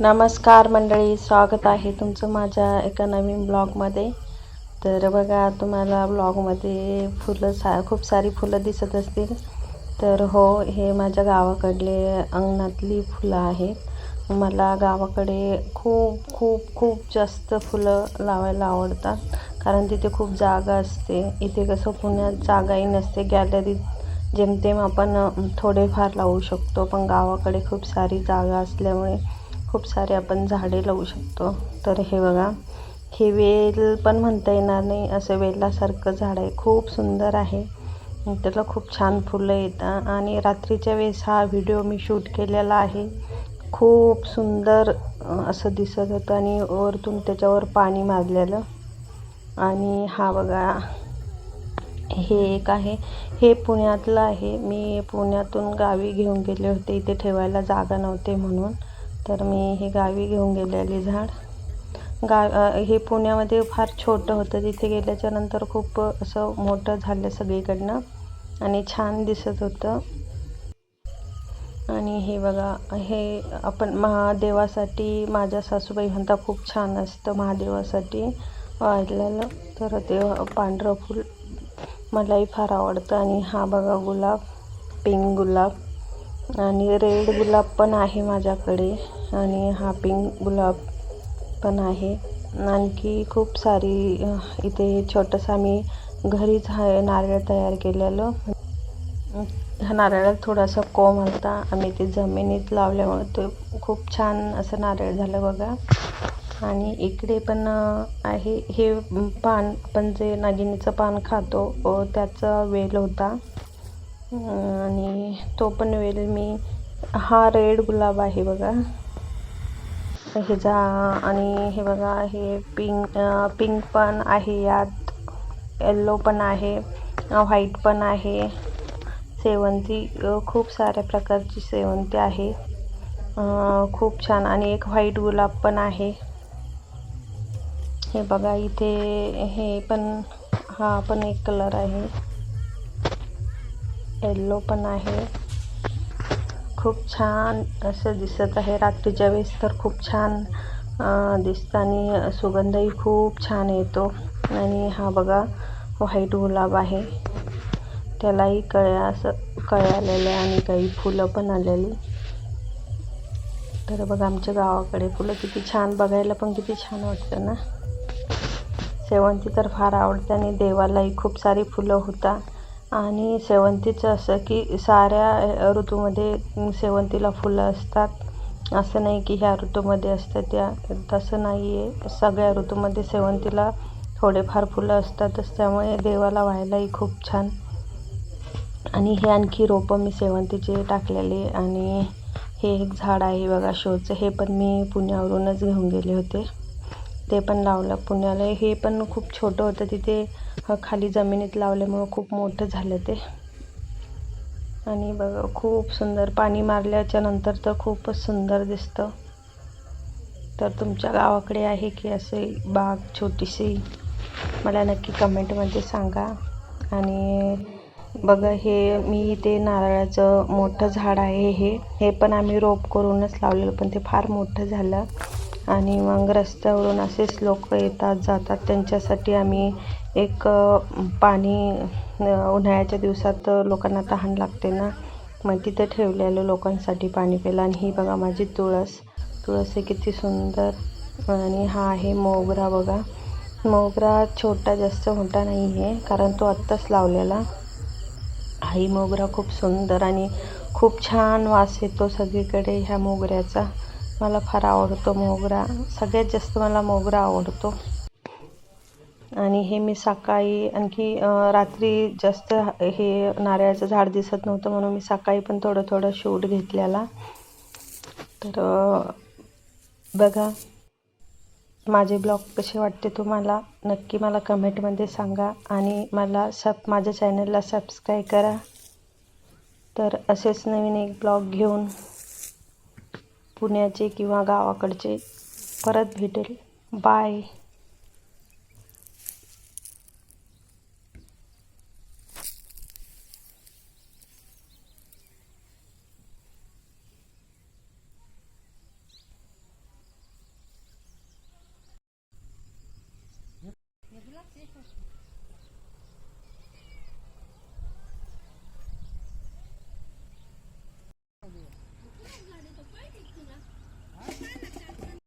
नमस्कार मंडळी स्वागत आहे तुमचं माझ्या एका नवीन ब्लॉगमध्ये. तर बघा तुम्हाला ब्लॉगमध्ये फुलं सा खूप सारी फुलं दिसत असतील. तर हो हे माझ्या गावाकडले अंगणातली फुलं आहेत. मला गावाकडे खूप खूप खूप जास्त फुलं लावायला आवडतात. कारण तिथे खूप जागा असते. इथे कसं पुण्यात जागाही नसते. गॅलरीत जेमतेम आपण थोडेफार लावू शकतो. पण गावाकडे खूप सारी जागा असल्यामुळे खूप सारे आपण झाडे लावू शकतो. तर हे बघा हे वेल पण म्हणता येणार नाही. असं वेलासारखं झाड आहे. खूप सुंदर आहे. त्याला खूप छान फुलं येतात. आणि रात्रीच्या वेळेस हा व्हिडिओ मी शूट केलेला आहे. खूप सुंदर असं दिसत होतं. आणि वरतून त्याच्यावर पाणी मारलेलं आणि हा बघा हे एक आहे. हे पुण्यातलं आहे. मी पुण्यातून गावी घेऊन गेले होते. इथे ठेवायला जागा नव्हते म्हणून. तर मी हे गावी घेऊन गेलेली झाड. गा हे पुण्यामध्ये फार छोटं होतं. तिथे गेल्याच्यानंतर खूप असं मोठं झालं सगळीकडनं आणि छान दिसत होतं. आणि हे बघा हे आपण महादेवासाठी माझ्या सासूबाई म्हणता खूप छान असतं महादेवासाठी वाढलेलं तर ते पांढरं फूल मलाही फार आवडतं. आणि हा बघा गुलाब पिंक गुलाब. आणि रेड गुलाब पण आहे माझ्याकडे आणि हा पिंक गुलाब पण आहे. आणखी खूप सारी इथे छोटंसं आम्ही घरीच हा नारळ तयार केलेलं. ह्या नारळात थोडासा कोंब होता. आम्ही ते जमिनीत लावल्यामुळे ते खूप छान असं नारळ झालं बघा. आणि इकडे पण आहे. हे पान आपण जे नागिनीचं पान खातो त्याचा वेल होता. आणि तो पण वेल मी हा रेड गुलाब आहे बघा. ह्याचा आणि हे बघा हे पिंक पिंक पण आहे यात. येल्लो पण आहे व्हाईट पण आहे. शेवंती खूप साऱ्या प्रकारची शेवंती आहे. खूप छान आणि एक व्हाईट गुलाब पण आहे. हे बघा इथे हे पण हा पण एक कलर आहे. येल्लो पण आहे. खूप छान असं दिसत आहे रात्रीच्या वेळेस. तर खूप छान दिसतं आणि सुगंधही खूप छान येतो. आणि हा बघा व्हाईट गुलाब आहे. त्यालाही कळ्या असं कळ्या आलेल्या आणि काही फुलं पण आलेली. तर बघा आमच्या गावाकडे फुलं किती छान बघायला पण किती छान वाटतं ना. शेवंती तर फार आवडते आणि देवालाही खूप सारी फुलं होतात आणि शेवंतीचं असं की साऱ्या ऋतूमध्ये शेवंतीला फुलं असतात. असं नाही की ह्या ऋतूमध्ये असतं त्या तसं नाही आहे सगळ्या ऋतूमध्ये शेवंतीला थोडेफार फुलं असतातच त्यामुळे देवाला व्हायलाही खूप छान. आणि हे आणखी रोपं मी शेवंतीचे टाकलेले आणि हे एक झाड आहे बघा शोचं. हे पण मी पुण्यावरूनच घेऊन गेले होते. ते पण लावलं. पुण्याला हे पण खूप छोटं होतं. तिथे खाली जमिनीत लावल्यामुळं खूप मोठं झालं ते. आणि बघा खूप सुंदर पाणी मारल्याच्या नंतर तर खूपच सुंदर दिसतं. तर तुमच्या गावाकडे आहे की असे बाग छोटीशी? मला नक्की कमेंटमध्ये सांगा. आणि बघा हे मी ते नारळाचं मोठं झाड आहे हे. हे पण आम्ही रोप करूनच लावलेलं पण ते फार मोठं झालं. आणि मग रस्त्यावरून असेच लोक येतात जातात. त्यांच्यासाठी आम्ही एक पाणी उन्हाळ्याच्या दिवसात लोकांना तहान लागते ना. मग तिथं ठेवलेलं लोकांसाठी पाणी प्यायला. आणि ही बघा माझी तुळस. तुळस हे किती सुंदर आणि हा आहे मोगरा बघा. मोगरा छोटा जास्त मोठा नाही आहे कारण तो आत्ताच लावलेला. हाही मोगरा खूप सुंदर आणि खूप छान वास येतो सगळीकडे ह्या मोगऱ्याचा. मला फार आवडतो मोगरा. सगळ्यात जास्त मला मोगरा आवडतो. आणि हे मी सकाळी आणखी रात्री जास्त हे नारळाचं झाड दिसत नव्हतं म्हणून मी सकाळी पण थोडं थोडं शूट घेतलेला. तर बघा. माझे ब्लॉग कसे वाटते तुम्हाला? नक्की मला कमेंटमध्ये सांगा. आणि मला सब माझ्या चॅनलला सबस्क्राईब करा. तर असेच नवीन एक ब्लॉग घेऊन. पुण्याचे किंवा गावाकडचे परत भेटेल. बाय